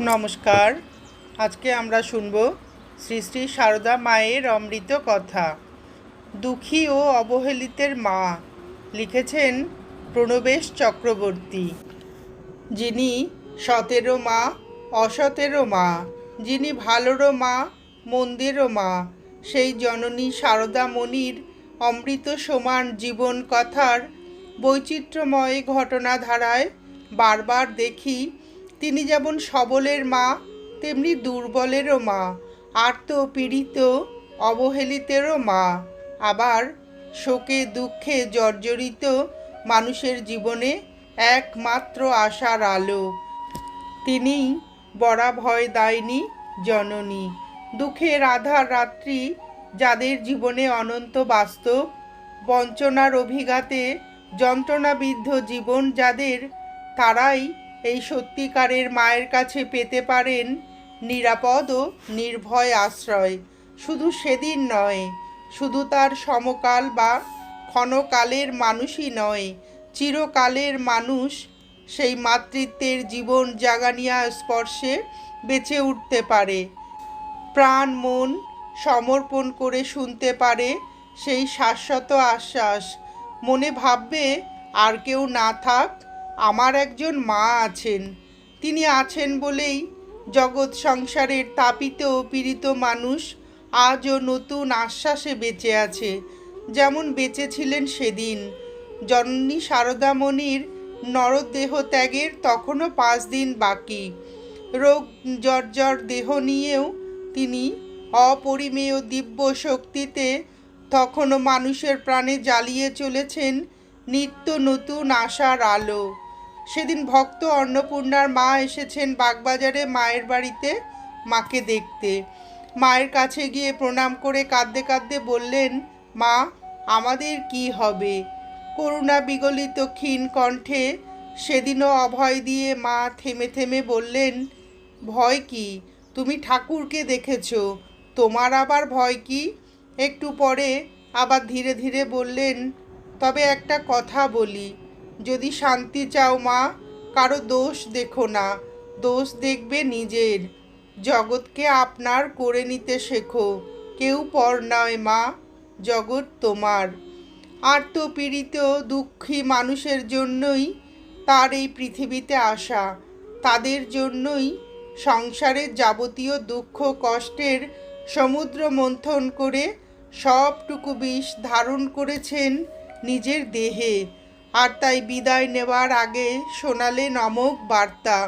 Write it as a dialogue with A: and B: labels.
A: নমস্কার। আজকে আমরা শুনব শ্রী শ্রী সারদা মায়ের অমৃত কথা। দুঃখী ও অবহেলিতের মা লিখেছেন প্রণবেশ চক্রবর্তী। যিনি সতেরো মা, অসতেরো মা, যিনি ভালোরও মা, মন্দিরও মা, সেই জননী সারদা মণির অমৃত সমান জীবন কথার বৈচিত্র্যময় ঘটনাধারায় বারবার দেখি তিনি যেমন সবলের মা, তেমনি দুর্বলেরও মা, আর্ত পীড়িত, অবহেলিতেরও মা। আবার শোকে দুঃখে জর্জরিত মানুষের জীবনে একমাত্র আশার আলো। তিনি বড়া ভয় দায়নি, জননী। দুঃখের আধার রাত্রি যাদের জীবনে অনন্ত বাস্তব, বঞ্চনার অভিঘাতে যন্ত্রণাবিদ্ধ জীবন যাদের, তারাই এই সত্যিকারের মায়ের কাছে পেতে পারেন নিরাপদ ও নির্ভয় আশ্রয়। শুধু সেদিন নয়, শুধু তার সমকাল বা ক্ষণকালের মানুষই নয়, চিরকালের মানুষ সেই মাতৃত্বের জীবন জাগানিয়া স্পর্শে বেঁচে উঠতে পারে। প্রাণ, মন সমর্পণ করে শুনতে পারে সেই শাশ্বত আশ্বাস। মনে ভাববে আর কেউ না থাক আমার একজন মা আছেন। তিনি আছেন বলেই জগৎ সংসারের তাপিত ও পীড়িত মানুষ আজও নতুন আশ্বাসে বেঁচে আছে, যেমন বেঁচে ছিলেন সেদিন। জননী সারদামণির নরদেহ ত্যাগের তখনও পাঁচ দিন বাকি। রোগ জর্জর দেহ নিয়েও তিনি অপরিমেয় দিব্য শক্তিতে তখনও মানুষের প্রাণে জ্বালিয়ে চলেছেন নিত্য নতুন আশার আলো। সেদিন ভক্ত অন্নপূর্ণার মা এসেছেন বাগবাজারে মায়ের বাড়িতে মাকে দেখতে। মায়ের কাছে গিয়ে প্রণাম করে কাঁদতে কাঁদতে বললেন, মা, আমাদের কি হবে? করুণা বিগলিত ক্ষীণ কণ্ঠে সেদিনও অভয় দিয়ে মা থেমে থেমে বললেন, ভয় কি? তুমি ঠাকুরকে দেখেছ। তোমার আবার ভয় কি? একটু পরে আবার ধীরে ধীরে বললেন, তবে একটা কথা বলি। যদি শান্তি চাও মা, কারও দোষ দেখো না, দোষ দেখবে নিজের। জগৎকে আপনার করে নিতে শেখো, কেউ পর নয় মা, জগৎ তোমার। আর্তপীড়িত, দুঃখী মানুষের জন্যই তার এই পৃথিবীতে আসা, তাদের জন্যই সংসারের যাবতীয় দুঃখ, কষ্টের সমুদ্র মন্থন করে সবটুকু বিষ ধারণ করেছেন নিজের দেহে। আর তাই বিদায় নেওয়ার আগে শোনালেন অমোক বার্তা।